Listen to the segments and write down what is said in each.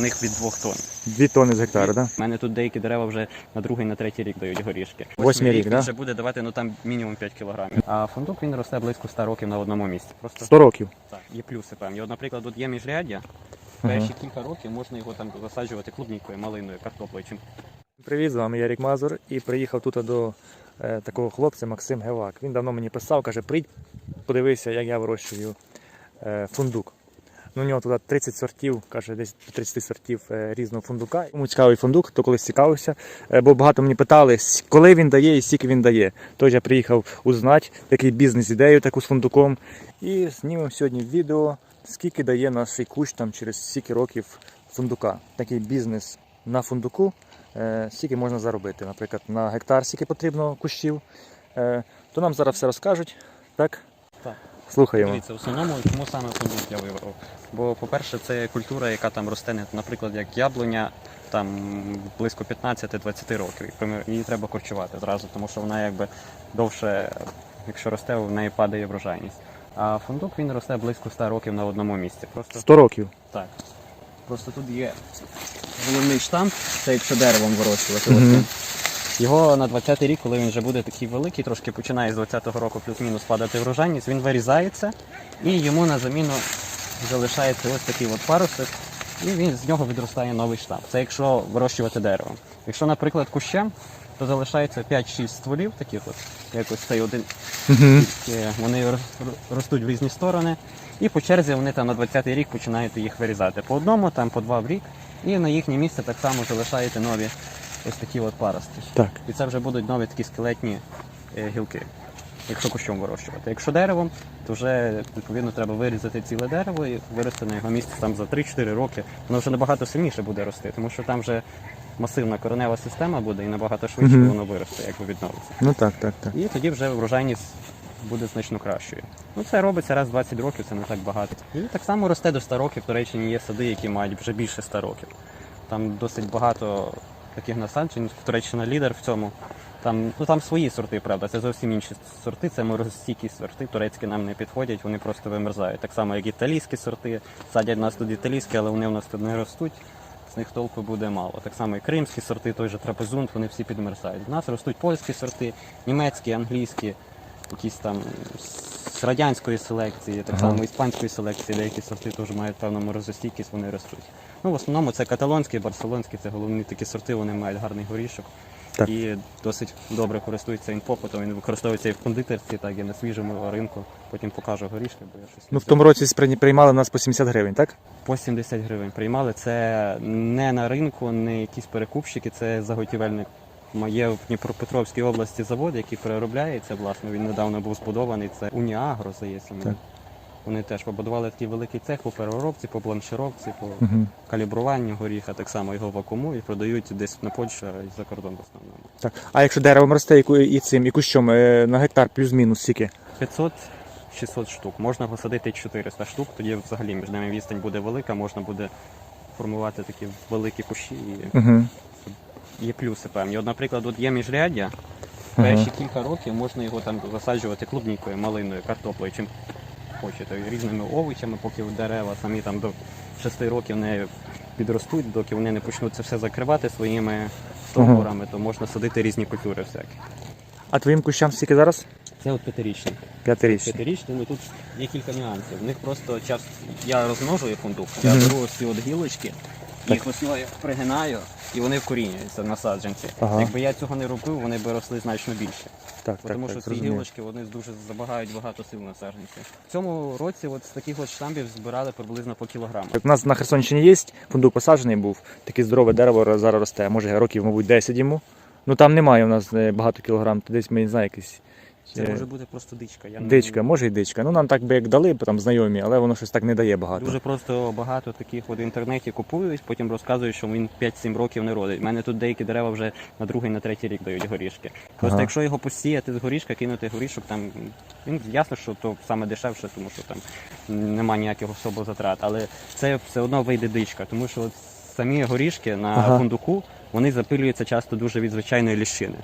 в них від 2 тонн. Дві тонни з гектара, так? У мене тут деякі дерева вже на другий, на третій рік дають горішки. Восьмий рік, да? вже буде давати ну там мінімум 5 кілограмів. А фундук він росте близько 100 років на одному місці. Просто 100 років. так, є плюси певні. От, наприклад, тут є міжряддя. Перші кілька років можна його там засаджувати клубнікою, малиною, картоплею. Чим Привіт, з вами Ярік Мазур і приїхав тут до е, такого хлопця Максим Гевак. Він давно мені писав, каже, прийдь, подивися, як я вирощую е, фундук. Ну, у нього туди 30 сортів, каже, десь 30 сортів е, різного фундука. Йому цікавий фундук, хто колись цікавився, е, бо багато мені питали, коли він дає і скільки він дає. Тож я приїхав узнати такий бізнес-ідею таку з фундуком. І знімемо сьогодні відео, скільки дає наш кущ там через скільки років фундука. Такий бізнес на фундуку, е, скільки можна заробити. Наприклад, на гектар скільки потрібно кущів. То нам зараз все розкажуть. Так? Так. Слухаємо. Дивіться, в основному, чому саме фундук я вибрав? Бо, по-перше, це культура, яка там росте, наприклад, як яблуня, там близько 15-20 років. Її треба корчувати зразу, тому що вона якби довше, якщо росте, в неї падає врожайність. А фундук він росте близько 100 років на одному місці. Просто 100 років. так. Просто тут є головний штамп, це якщо деревом вирощувати. Ось він. Його на 20-й рік, коли він вже буде такий великий, трошки починає з 20-го року плюс-мінус падати врожайність, він вирізається і йому на заміну залишається ось такий от парусик, і він з нього відростає новий штамп. Це якщо вирощувати деревом. Якщо, наприклад, кущем, то залишається 5-6 стволів таких от, як ось цей один тільки вони ростуть в різні сторони, і по черзі вони там на 20-й рік починають їх вирізати. По одному, там по два в рік, і на їхнє місце так само залишаєте нові ось такі от паростки. Так. І це вже будуть нові такі скелетні е, гілки, якщо кущом вирощувати. Якщо деревом, то вже відповідно треба вирізати ціле дерево і вирости на його місце там за 3-4 роки. Воно вже набагато сильніше буде рости, тому що там вже масивна коренева система буде і набагато швидше Мгм. воно виросте, як відновиться. Ну так, так, так. І тоді вже врожайність буде значно кращою. Ну це робиться раз в 20 років, це не так багато. І так само росте до 100 років. В Туреччині є сади, які мають вже більше 100 років. Там досить багато таких насаджень. Туреччина лідер в цьому. Там, ну там свої сорти, правда, це зовсім інші сорти, це морозостійкі сорти, турецькі нам не підходять, вони просто вимерзають. Так само, як італійські сорти. Садять нас тут італійські, але вони в нас тут не ростуть. З них толку буде мало. Так само і кримські сорти, той же трапезунт, вони всі підмерзають. У нас ростуть польські сорти, німецькі, англійські, якісь там з радянської селекції, так само іспанської селекції, деякі сорти теж мають певну морозостійкість, вони ростуть. Ну, в основному це каталонські, барселонські, це головні такі сорти, вони мають гарний горішок. Так. І досить добре користуються він попитом. Він використовується і в кондитерстві, так і на свіжому ринку. Потім покажу горішки, бо я щось Ну в тому році приймали нас по 70 гривень, так? По 70 гривень приймали. Це не на ринку, не якісь перекупщики, це заготівельник. Є в Дніпропетровській області завод, який переробляє це, власне. Він недавно був збудований. Це Уніагро, здається. мені. Вони теж побудували такий великий цех по переробці, по бланшировці, по Угу. калібруванню горіха, так само його вакуумують, продають десь на Польщу і за кордон в основному. Так. А якщо деревом росте і, ку- і цим, і кущом е, на гектар плюс-мінус скільки? 500-600 штук. Можна посадити 400 штук, тоді взагалі між ними відстань буде велика, можна буде формувати такі великі кущі. І Угу. Є плюси певні. От, наприклад, от є міжряддя. Перші кілька років можна його там засаджувати клубнікою, малиною, картоплею, чим хочете, різними овочами, поки дерева самі там до 6 років не підростуть, доки вони не почнуть це все закривати своїми стовбурами, то можна садити різні культури всякі. А твоїм кущам скільки зараз? Це от п'ятирічні. П'ятирічні. П'ятирічні, ну тут є кілька нюансів. В них просто час. Я розмножую фундук, я беру ось ці от гілочки, їх весною пригинаю, і вони вкорінюються на саджанці. Ага. Якби я цього не робив, вони б росли значно більше. Так, тому так, що ці зрозумів. гілочки вони дуже забагають багато сил на саджанці. В цьому році от з таких от штамбів збирали приблизно по кілограму. У нас на Херсонщині є, фундук посаджений був, таке здорове дерево зараз росте, може років, мабуть, 10 йому. Ну там немає у нас е, багато кілограм, то десь ми не знаю, якийсь. Це е, може бути просто дичка. Я не- Дичка, може і дичка. Ну нам так би як дали, там знайомі, але воно щось так не дає багато. Дуже просто багато таких от в інтернеті купують, потім розказують, що він 5-7 років не родить. У мене тут деякі дерева вже на другий, на третій рік дають горішки. Просто Ага. якщо його посіяти з горішка, кинути горішок, там він ясно, що то саме дешевше, тому що там нема ніяких особо затрат. Але це все одно вийде дичка, тому що от самі горішки на Ага. фундуку вони запилюються часто дуже від звичайної ліщини.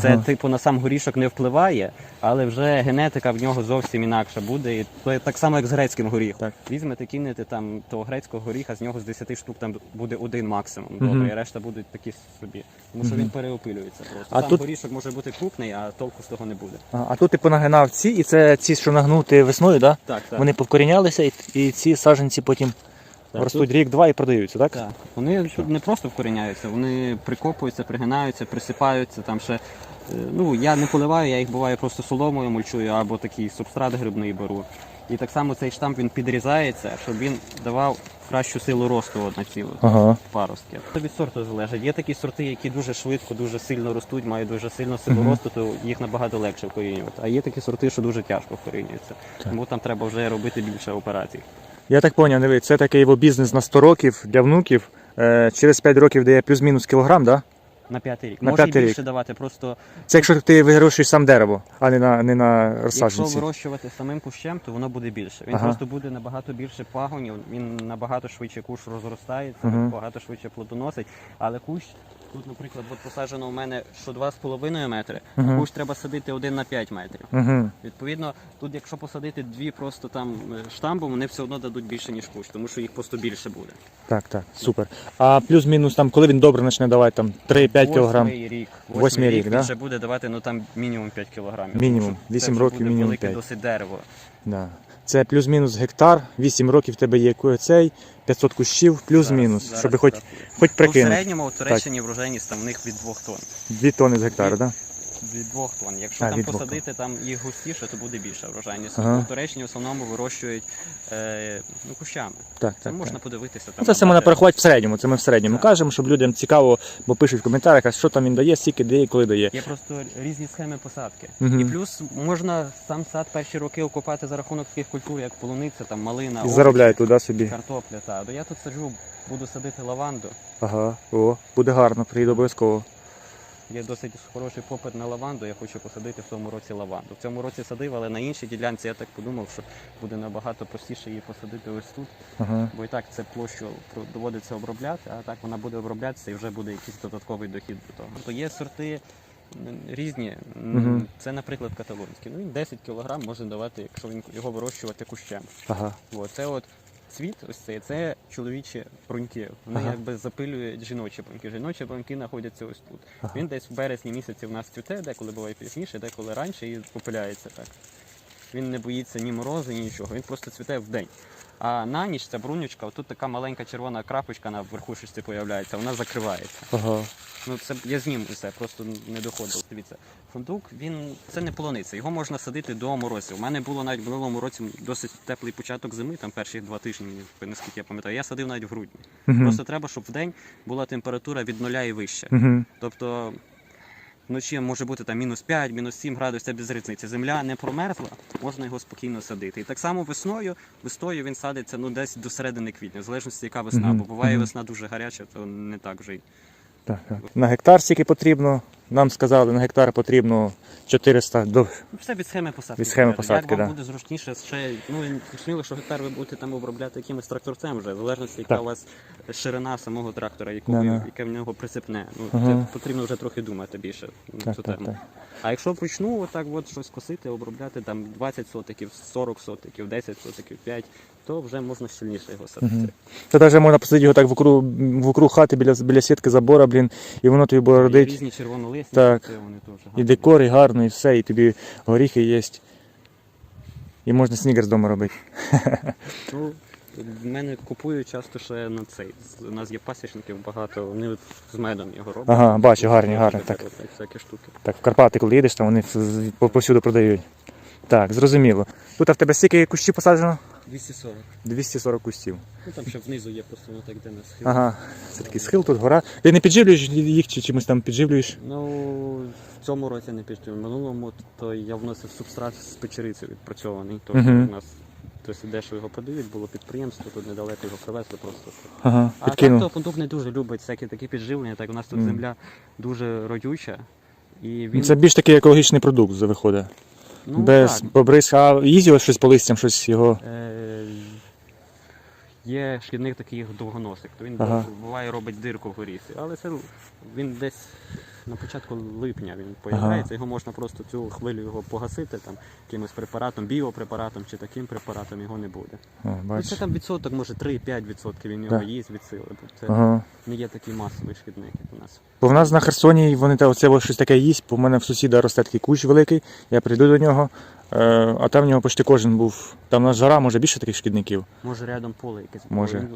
Це Ага. типу на сам горішок не впливає, але вже генетика в нього зовсім інакша буде. І так само, як з грецьким горіхом. Так. Візьмете, кинете там того грецького горіха, з нього з 10 штук там буде один максимум. Мгм. Добре, і решта будуть такі собі. Тому що Мгм. він переопилюється просто. А сам тут- горішок може бути крупний, а толку з того не буде. А, а тут ти понагинав ці, і це ці, що нагнути весною, да? Так, так. вони повкорінялися, і, і ці саджанці потім Так, ростуть рік-два і продаються, так? Так. Вони тут не просто вкоріняються, вони прикопуються, пригинаються, присипаються. Там ще, е, ну, я не поливаю, я їх буває просто соломою мульчую або такий субстрат грибний беру. І так само цей штамп він підрізається, щоб він давав кращу силу росту от на ці от Ага. паростки. Це від сорту залежить. Є такі сорти, які дуже швидко, дуже сильно ростуть, мають дуже сильну силу Мгм. росту, то їх набагато легше вкорінювати. А є такі сорти, що дуже тяжко вкорінюються. Тому там треба вже робити більше операцій. Я так поняв, диви, це такий його бізнес на 100 років для внуків. Е, через 5 років дає плюс-мінус кілограм, да? На п'ятий рік. На Може п'ятий і рік. більше давати, просто Це якщо ти вирощуєш сам дерево, а не на, не на Якщо розсадженці. вирощувати самим кущем, то воно буде більше. Він Ага. просто буде набагато більше пагонів, він набагато швидше кущ розростається, Мгм. набагато швидше плодоносить. Але кущ, тут, наприклад, от посаджено у мене що 2,5 метри, а кущ треба садити 1 на 5 метрів. Угу. Відповідно, тут, якщо посадити дві просто там е, штамбом, вони все одно дадуть більше, ніж кущ, тому що їх просто більше буде. Так, так, супер. А плюс-мінус там, коли він добре почне давати там 3-5 кілограм. Восьмий рік. Восьмий рік, рік да? вже буде давати ну, там мінімум 5 кілограмів. Мінімум. Тому що Вісім це років, буде мінімум велике досить дерево. Да. Це плюс-мінус гектар, 8 років тебе є цей, 500 кущів, плюс-мінус, щоб хоч, хоч Ну, в середньому у Туреччині врожайність там в них від 2 тонн. 2 тонни з гектара, так? Да? Від 2 тонн. Якщо А, там від двох посадити там їх густіше, то буде більша врожайність. Ага. У Туреччині в основному вирощують е, ну, кущами. Так, Це можна так. подивитися. Там Ну, Це все можна набрати. порахувати в середньому, це ми в середньому Так. кажемо, щоб людям цікаво, бо пишуть в коментарях, а що там він дає, скільки дає і коли дає. Є просто різні схеми посадки. Мгм. І плюс можна сам сад перші роки окупати за рахунок таких культур, як полуниця, там малина, І заробляє туди собі. картопля. Та. Я тут саджу, буду садити лаванду. Ага, о, буде гарно, приїду обов'язково. Є досить хороший попит на лаванду. Я хочу посадити в цьому році лаванду. В цьому році садив, але на іншій ділянці я так подумав, що буде набагато простіше її посадити ось тут. Ага. Бо і так це площу доводиться обробляти, а так вона буде оброблятися і вже буде якийсь додатковий дохід до того. То є сорти різні. Мгм. Це, наприклад, каталонський. Ну він 10 кг може давати, якщо він його вирощувати кущем. Ага. О, це от цвіт, ось цей, це чоловічі бруньки. Вони Ага. якби запилюють жіночі бруньки. Жіночі бруньки знаходяться ось тут. Ага. Він десь в березні місяці в нас цвіте, деколи буває пізніше, деколи раніше і попиляється так. Він не боїться ні морозу, ні нічого. Він просто цвіте в день. А на ніч ця брунючка, тут така маленька червона крапочка на верхушечці появляється, вона закривається. Ага. Ну це я зніму все, просто не доходило. Дивіться, фундук він це не полониця, його можна садити до морозів. У мене було навіть в минулому році досить теплий початок зими, там перші два тижні, наскільки я пам'ятаю. Я садив навіть в грудні. Угу. Просто треба, щоб в день була температура від нуля і вище. Угу. Тобто вночі може бути там мінус 5, мінус 7 градусів, без різниці. Земля не промерзла, можна його спокійно садити. І так само весною, весною він садиться ну, десь до середини квітня, в залежності, яка весна. Бо буває весна дуже гаряча, то не так вже й. Так, так. На гектар стільки потрібно? Нам сказали, на гектар потрібно 400 до. Все від схеми посадки. Від схеми посадки, Як вам да. буде зручніше ще, ну і зрозуміло, що гектар ви будете там обробляти якимось тракторцем вже, в залежності, яка Так. у вас ширина самого трактора, яку ви, да. яке в нього присипне. Ну, Ага. це потрібно вже трохи думати більше на Так, цю так, тему. так. А якщо почну отак от щось косити, обробляти там 20 сотиків, 40 сотиків, 10 сотиків, 5, то вже можна щільніше його садити. Мгм. Та навіть можна посадити його так вокруг, вокруг хати біля, біля сітки забора, блін, і воно тобі буде І родити. різні червонолисні, Так. це вони теж І декор, і гарно, і все, і тобі горіхи є. І можна снігерс вдома робити. Ну, в мене купують часто ще на цей. У нас є пасічників багато, вони з медом його роблять. Ага, бачу, гарні, гарні, так. Всякі штуки. Так, в Карпати, коли їдеш, там вони повсюди продають. Так, зрозуміло. Тут а в тебе скільки кущів посаджено? 240. 240 кустів. Ну там ще внизу є просто воно так, де на схил. Ага, це такий схил, тут гора. Ти не підживлюєш їх чи чимось там підживлюєш? Ну, в цьому році не пішлю. В минулому то я вносив субстрат з печерицею відпрацьований. Тобто Мгм. у нас досить дешево його продають, було підприємство, тут недалеко його привезли просто. Ага, А так підкинув. то фундук не дуже любить всякі такі підживлення, так у нас тут Мгм. земля дуже родюча. І він Це більш такий екологічний продукт виходить. Ну, Без так, побризк, а їздило щось по листям, щось його. Е, Є шкідник такий довгоносик, то він Ага. буває робить дирку в горісі. Але це він десь на початку липня він появляється, його можна просто цю хвилю його погасити там якимось препаратом, біопрепаратом чи таким препаратом його не буде. О, Ну, це там відсоток, може 3-5 відсотків він його Так. їсть від сили. бо Це Ага. не є такий масовий шкідник, як у нас. Бо в нас на Херсоні вони те оце щось таке їсть, бо в мене в сусіда росте такий кущ великий, я прийду до нього, е, а там в нього почти кожен був. Там на жара, може більше таких шкідників. Може рядом поле якесь. Може.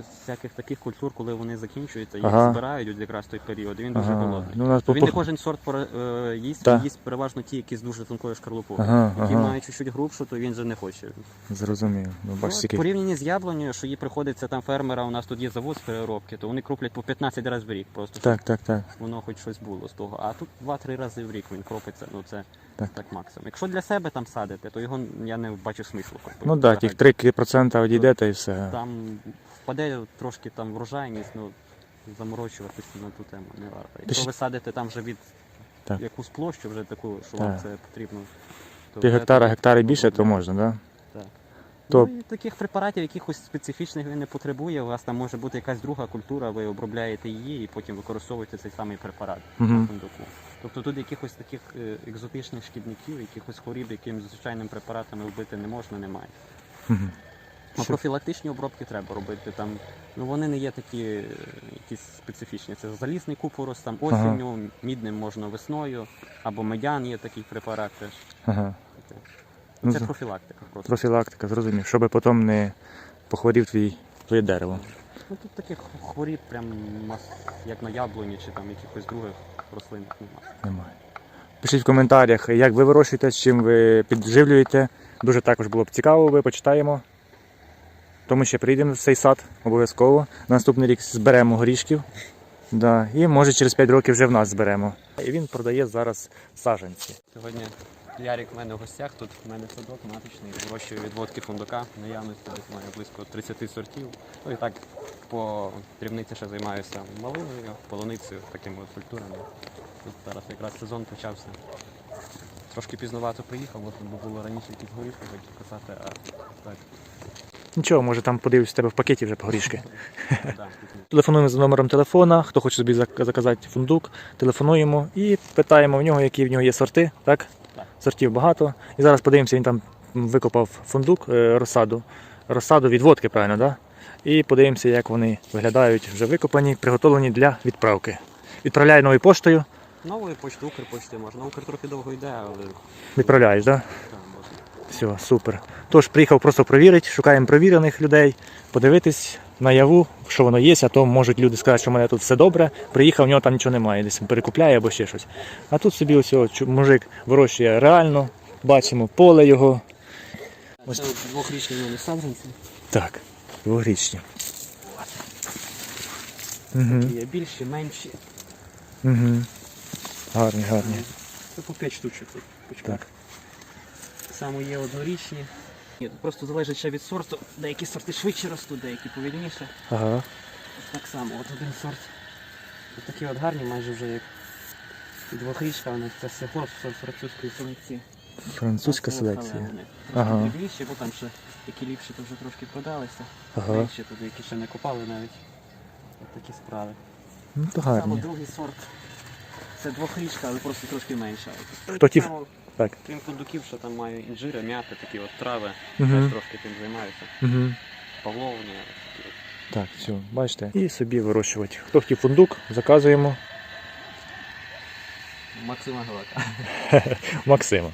Всяких таких культур, коли вони закінчуються, їх Ага. збирають от якраз той період, і він дуже Ага. голодний. Ну, у нас по- Він не кожен сорт пора- е, їсть, Та. він їсть переважно ті, які з дуже тонкою шкарлупою. Ага, Які ага. мають чуть-чуть грубшу, то він вже не хоче. Зрозумів. Ну, Ну, скільки. порівняні з яблунею, що їй приходиться там фермера, у нас тут є завод з переробки, то вони кроплять по 15 разів в рік, просто щоб Так, так, так. воно хоч щось було з того. А тут 2-3 рази в рік він кропиться, ну це Так. так, максимум. Якщо для себе там садити, то його я не бачу смислу. купити. Ну так, тих Взагалі. 3% одійде та і все. Там впаде трошки там врожайність, ну заморочуватися на ту тему не варто. Якщо ви садите там вже від Так. якусь площу, вже таку, що вам це потрібно. то Пів гектара, гектари більше, то можна, так? Так. То- Ну, і таких препаратів, якихось специфічних він не потребує. У вас там може бути якась друга культура, ви обробляєте її і потім використовуєте цей самий препарат Мгм. на фундуку. Тобто тут якихось таких е, екзотичних шкідників, якихось хворіб, яким звичайним препаратами вбити не можна, немає. А Що? профілактичні обробки треба робити. Там, ну вони не є такі е, якісь специфічні. Це залізний купорос, там Ага. осінню, мідним можна весною, або медян є такий препарат теж. Ага. Це Ну, профілактика просто. Профілактика, зрозумів, щоб потім не похворів твій, твоє дерево. Ну тут таких хворіб, прям мас, як на яблуні чи там якихось других рослинах немає. Немає. Пишіть в коментарях, як ви вирощуєте, з чим ви підживлюєте. Дуже також було б цікаво, ви почитаємо. Тому ще приїдемо в цей сад обов'язково. На наступний рік зберемо горішків. Да. І може через 5 років вже в нас зберемо. І він продає зараз саджанці. Сьогодні Ярік в мене в гостях, тут в мене садок маточний, вирощую відводки фундука, наявності десь маю близько 30 сортів. Ну і так по дрібниці ще займаюся малиною, полуницею, такими от культурами. Тут зараз якраз сезон почався. Трошки пізнувато приїхав, можна було раніше якісь горішки казати, а так, Нічого, може там подивлюсь у тебе в пакеті вже по горішки. Телефонуємо за номером телефона, хто хоче собі заказати фундук, телефонуємо і питаємо в нього, які в нього є сорти. Так? Сортів багато. І зараз подивимося, він там викопав фундук, е, розсаду. Розсаду від водки, правильно, так? Да? І подивимося, як вони виглядають вже викопані, приготовлені для відправки. Відправляю новою поштою, Нової почти, Укрпочти можна. Укр трохи довго йде, але відправляєш, так? Да? так, можна. Все, супер. Тож приїхав просто провірити, шукаємо провірених людей, подивитись наяву, що воно є, а то можуть люди сказати, що в мене тут все добре. Приїхав, в нього там нічого немає, десь перекупляє або ще щось. А тут собі ось мужик вирощує реально, бачимо поле його. Ось- Це двохрічні саджанці. Так, дворічні. Угу, Є більші, менші. угу. Гарні, гарні. Це по 5 штучок Так. Так само є однорічні. Ні, просто залежить ще від сорту. Деякі сорти швидше ростуть, деякі повільніше. Ага. Так само, от один сорт. Ось такі от гарні, майже вже як двохрічка, у них це все сорт французької селекції. Французька це селекція. Ага. Трошки дрібніші, бо там ще які ліпші, то вже трошки продалися. Ага. Менші туди, які ще не копали навіть. От такі справи. Ну то Саме другий сорт. Це двохрічка, але просто трошки менша. Хто ті- Так. Крім фундуків, що там маю інжири, м'яти, такі от трави. Мгм. Теж трошки тим займаюся. Угу. Павловні. такі от. Так, все, бачите. І собі вирощувати. Хто хотів фундук, заказуємо Максима Галака. Максима.